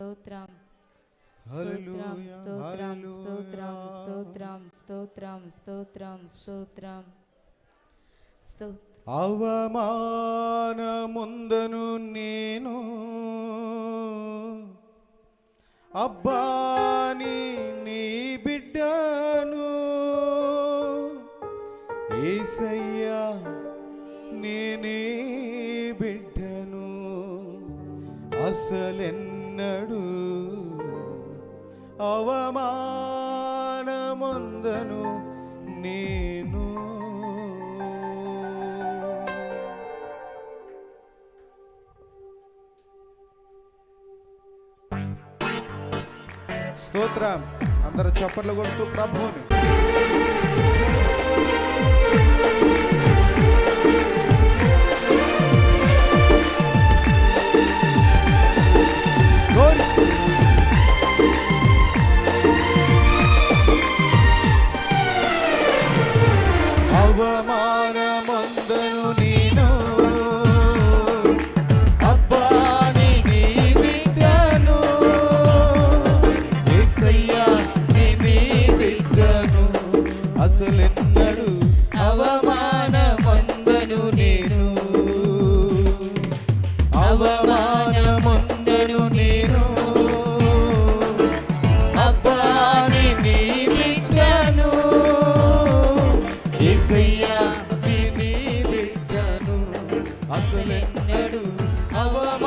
స్తోత్రం స్తోత్రం స్తోత్రం స్తోత్రం స్తోత్రం స్తోత్రం స్తోత్రం స్తోత్రం అవమానముందను నేను. అబ్బాని నీ బిడ్డను. ఏసయ్యా నేనే బిడ్డను. నడు అవమానముందను నేను. స్తోత్రం. అందరూ చప్పట్లు కొడుతూ ప్రభువుని. నేడు. అవమ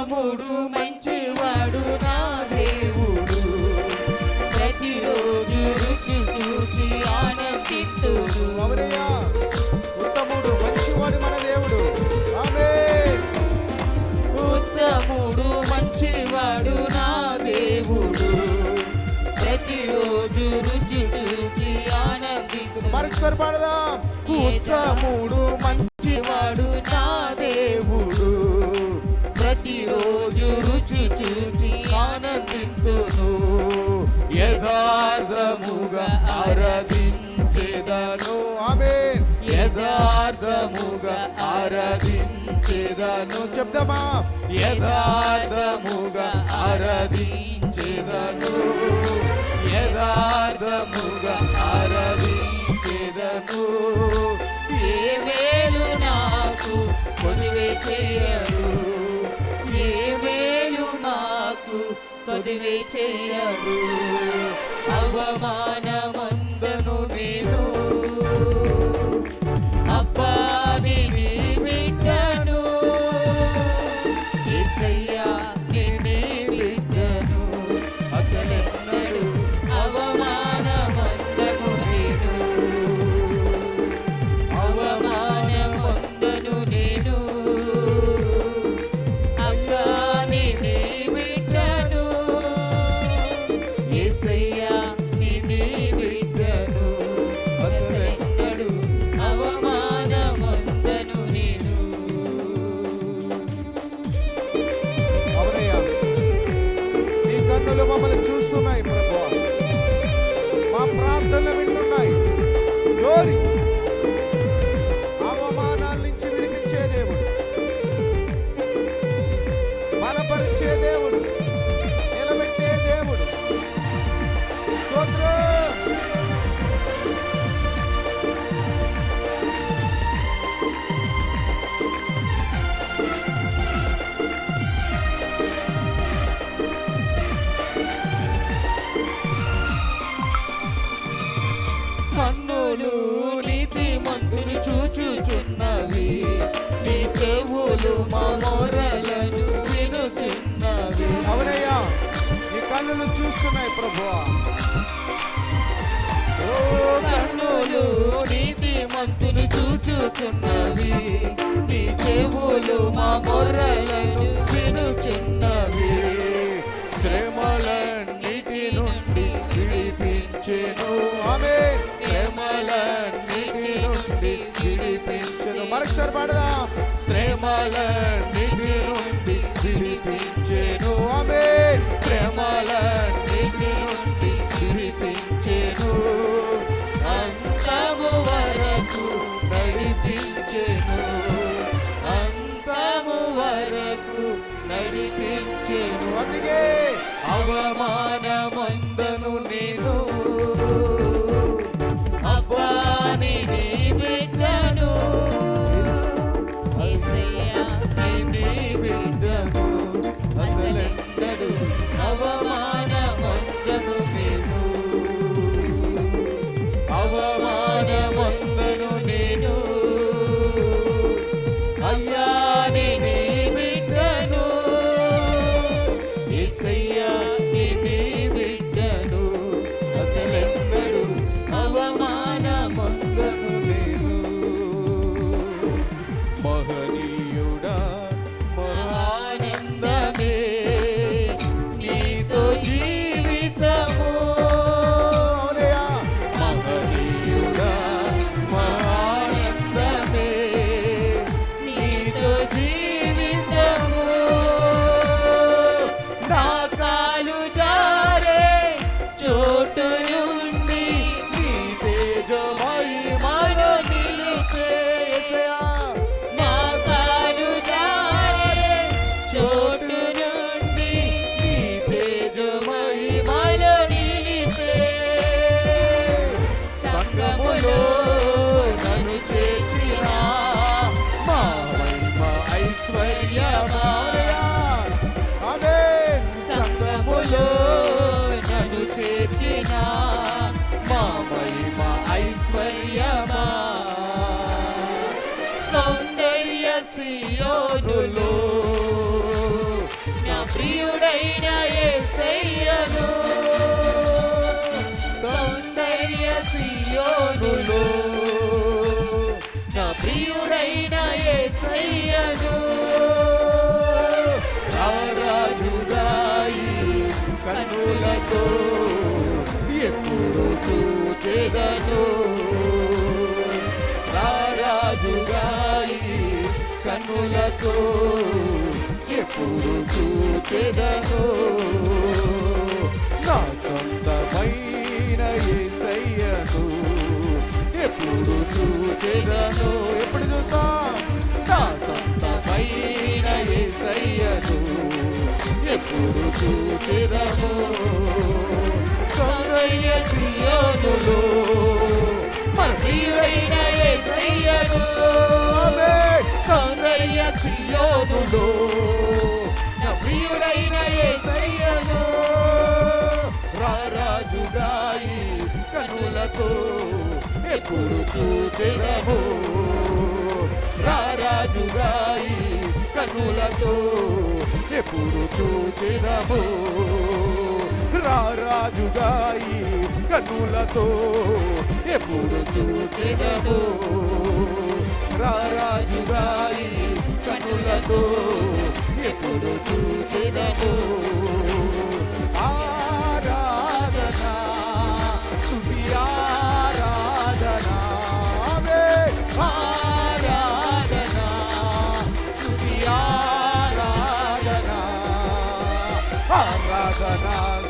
ఉత్తముడు మంచివాడు నా దేవుడు. ప్రతిరోజు రుచి చూసి ఆనందితుడు. ఉత్తముడు మంచివాడు మన దేవుడు. ఉత్తముడు మంచివాడు నా దేవుడు. ప్రతిరోజు రుచి చూసి ఆనందితుడు మరొకసారి పాడదాం. ఉత్తముడు మంచివాడు నా ఆరాధించేదను చెప్దామా? యథార్థముగా ఆరాధించేదను. యథార్థముగా ఆరాధించేదను. ఏ మేలు నాకు కొదివే చేయరు. ఏ మేలు నాకు కొదివే చేయరు. అవమానమందను para ti, Deus. కన్నులు చూస్తున్నాయి ప్రభువా ఓ కన్నులు నీతి మంతులు చూచుచున్నవి. నీ చెవులు మా మొరలను వినుచున్నవి. శ్రమలన్నిటి నుండి విడిపించెను. ఆమె శ్రమలన్నిటి నుండి విడిపించెను. మరొకసారి పాడదాం. శ్రమలన్నిటి నుండి శ్రమలన్నిటి నుండి విడిపించెను. అంతము వరకు నడిపించెను. అంతము వరకు నడిపించెను. అందుకే సంగములో నన్ను చేర్చిన మా మహిమ ఐశ్వర్యమాలయ ఆమేన్ సంగములో నన్ను చేర్చిన మా మహిమ ఐశ్వర్యమా సౌందర్య సియోనులో నా ప్రియుడైన ఏ సౌందర్య సియోనులో నా ప్రియుడైన యేసయ్యను ఆరాధుగాయి కనులతో ఎప్పుడు చూచెదను. ఆరాధుగాయి కనులతో ఎప్పుడు చూచెదను. నా సొంతమైన ఏ ఎప్పుడు చూచెదను ఎప్పుడు చూస్తాం? నా సొంతమైన యేసయ్యను ఎప్పుడు చూచెదము సౌందర్య సియోనులో మన ప్రియుడైన యేసయ్యను ఆమేన్ సియోనులో నా ప్రియుడైన యేసయ్యను రారాజుగాయి కనులతో ఎప్పుడు చూచెదము రారాజుగాయి కనులతో ఎప్పుడు చూచెదము. రారాజుగాయి కన్నులతో ఎప్పుడు చూచెదము. రారాజుగాయి కన్నులతో ఎప్పుడు చూచెదము. ఆరాధనా ఆరాధన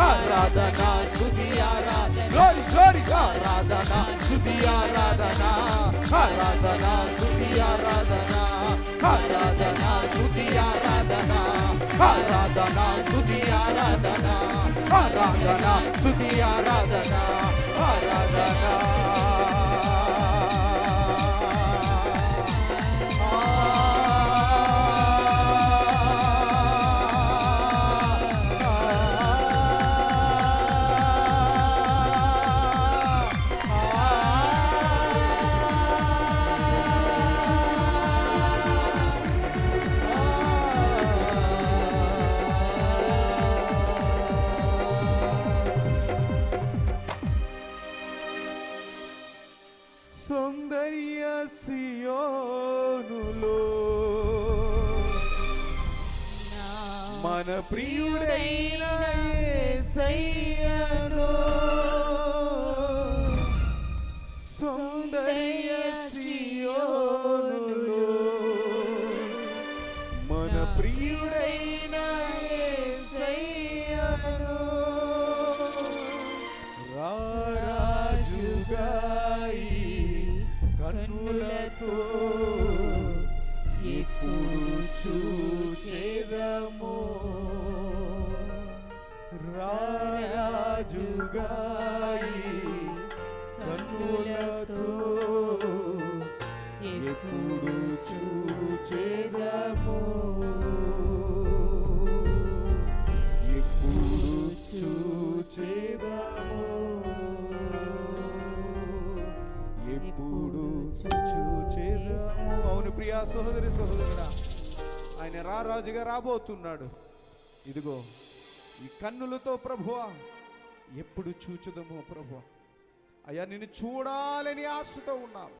ఆరాధన స్తుతి ఆరాధన గ్లోరీ గ్లోరీ ఆరాధన స్తుతి ఆరాధన ఆరాధన స్తుతి ఆరాధన ఆరాధన స్తుతి ఆరాధన ఆరాధన స్తుతి ఆరాధన ఆరాధన స్తుతి ఆరాధన సౌందర్య సియోనులో. మన ప్రియుడైన యేసయ్యను రారాజుగా రాబోతున్నాడు. ఇదిగో ఈ కన్నులతో ప్రభువా ఎప్పుడు చూచుదమో ప్రభువా. అయ్యా నిన్ను చూడాలని ఆశతో ఉన్నావు